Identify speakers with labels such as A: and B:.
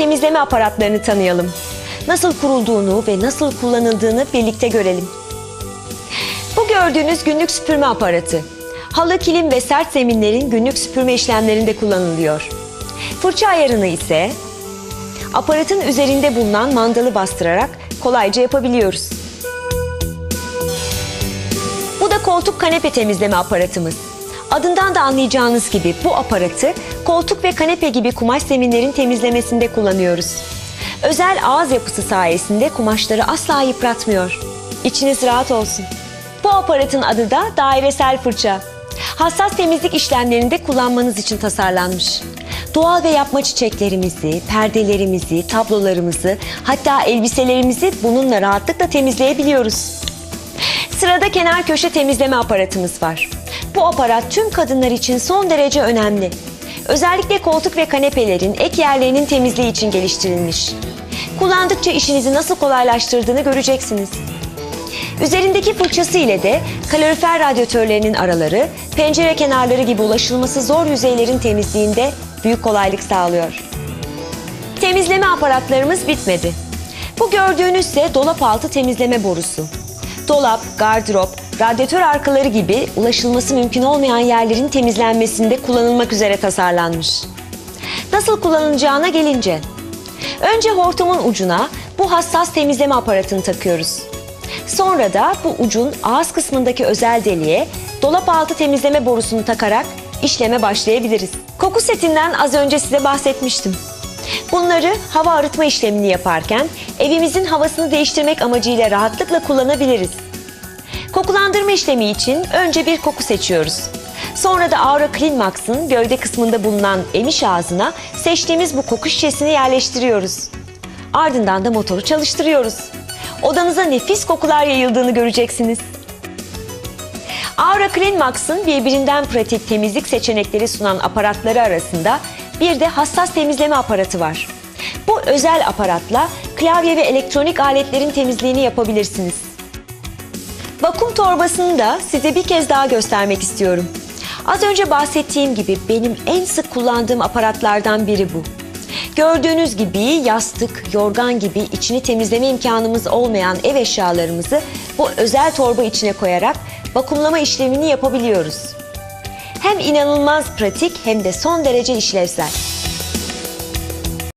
A: temizleme aparatlarını tanıyalım. Nasıl kurulduğunu ve nasıl kullanıldığını birlikte görelim. Bu gördüğünüz günlük süpürme aparatı. Halı, kilim ve sert zeminlerin günlük süpürme işlemlerinde kullanılıyor. Fırça ayarını ise aparatın üzerinde bulunan mandalı bastırarak kolayca yapabiliyoruz. Bu da koltuk kanepe temizleme aparatımız. Adından da anlayacağınız gibi bu aparatı koltuk ve kanepe gibi kumaş zeminlerin temizlemesinde kullanıyoruz. Özel ağız yapısı sayesinde kumaşları asla yıpratmıyor. İçiniz rahat olsun. Bu aparatın adı da dairesel fırça. Hassas temizlik işlemlerinde kullanmanız için tasarlanmış. Doğal ve yapma çiçeklerimizi, perdelerimizi, tablolarımızı, hatta elbiselerimizi bununla rahatlıkla temizleyebiliyoruz. Sırada kenar köşe temizleme aparatımız var. Bu aparat tüm kadınlar için son derece önemli. Özellikle koltuk ve kanepelerin ek yerlerinin temizliği için geliştirilmiş. Kullandıkça işinizi nasıl kolaylaştırdığını göreceksiniz. Üzerindeki fırçası ile de kalorifer radyatörlerinin araları, pencere kenarları gibi ulaşılması zor yüzeylerin temizliğinde büyük kolaylık sağlıyor. Temizleme aparatlarımız bitmedi. Bu gördüğünüz ise dolap altı temizleme borusu. Dolap, gardırop, radyatör arkaları gibi ulaşılması mümkün olmayan yerlerin temizlenmesinde kullanılmak üzere tasarlanmış. Nasıl kullanılacağına gelince, önce hortumun ucuna bu hassas temizleme aparatını takıyoruz. Sonra da bu ucun ağız kısmındaki özel deliğe dolap altı temizleme borusunu takarak işleme başlayabiliriz. Koku setinden az önce size bahsetmiştim. Bunları hava arıtma işlemini yaparken evimizin havasını değiştirmek amacıyla rahatlıkla kullanabiliriz. Kokulandırma işlemi için önce bir koku seçiyoruz. Sonra da Aura Clean Max'ın gövde kısmında bulunan emiş ağzına seçtiğimiz bu koku şişesini yerleştiriyoruz. Ardından da motoru çalıştırıyoruz. Odanıza nefis kokular yayıldığını göreceksiniz. Aura Clean Max'ın birbirinden pratik temizlik seçenekleri sunan aparatları arasında bir de hassas temizleme aparatı var. Bu özel aparatla klavye ve elektronik aletlerin temizliğini yapabilirsiniz. Vakum torbasını da size bir kez daha göstermek istiyorum. Az önce bahsettiğim gibi benim en sık kullandığım aparatlardan biri bu. Gördüğünüz gibi yastık, yorgan gibi içini temizleme imkanımız olmayan ev eşyalarımızı bu özel torba içine koyarak vakumlama işlemini yapabiliyoruz. Hem inanılmaz pratik hem de son derece işlevsel.